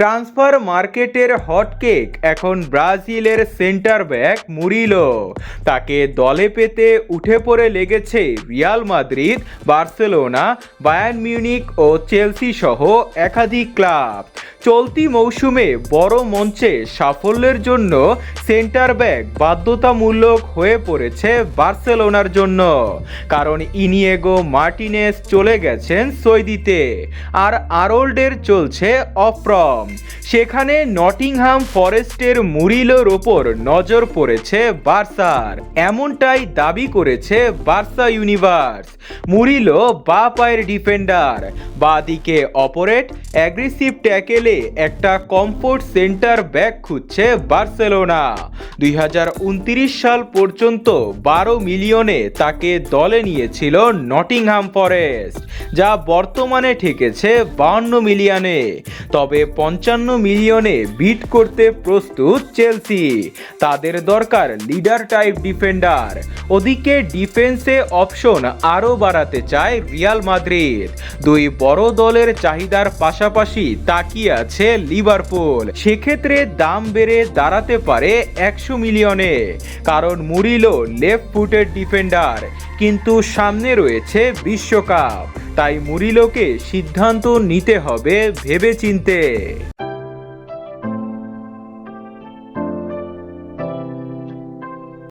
Transfer মার্কেটের hotcake এখন ব্রাজিলের সেন্টার ব্যাক মুরিলো। তাকে দলে পেতে উঠে পড়ে লেগেছে Real Madrid, Barcelona Bayern Munich ও চেলসি সহ একাধিক ক্লাব। চলতি মৌসুমে বড় মঞ্চে সাফল্যের জন্য সেন্টার ব্যাক বাধ্যতামূলক হয়ে পড়েছে বার্সেলোনার জন্য। কারণ ইনিয়েগো মার্টিনেস চলে গেছেন সৌদিতে আর আরোল্ডের চলছে অফ্রম। সেখানে নটিংহাম ফরেস্টের মুরিলোর ওপর নজর পড়েছে বার্সার। এমনটাই দাবি করেছে বার্সা ইউনিভার্স। মুরিলো বা পায়ের ডিফেন্ডার। বা দিকে অপরেট, অ্যাগ্রেসিভ ট্যাকেলে একটা কমফোর্ট সেন্টার ব্যাক খুঁজছে বার্সেলোনা। দুই হাজার উনত্রিশ সাল পর্যন্ত বারো মিলিয়নে তাকে দলে নিয়েছিল নটিংহাম ফরেস্ট, যা বর্তমানে ঠেকেছে বাউন্ন মিলিয়নে। তবে পঞ্চান্ন মিলিয়নে বিট করতে প্রস্তুত চেলসি। তাদের দরকার লিডার টাইপ ডিফেন্ডার ওদিকে ডিফেন্সে অপশন আরও বাড়াতে চায় রিয়াল মাদ্রিদ। দুই বড় দলের চাহিদার পাশাপাশি তাকিয়ে আছে লিভারপুল সেক্ষেত্রে দাম বেড়ে দাঁড়াতে পারে একশো মিলিয়নে। কারণ মুরিলো লেফট ফুটের ডিফেন্ডার কিন্তু সামনে রয়েছে বিশ্বকাপ। তাই মুরিলোকে সিদ্ধান্ত নিতে হবে ভেবেচিন্তে।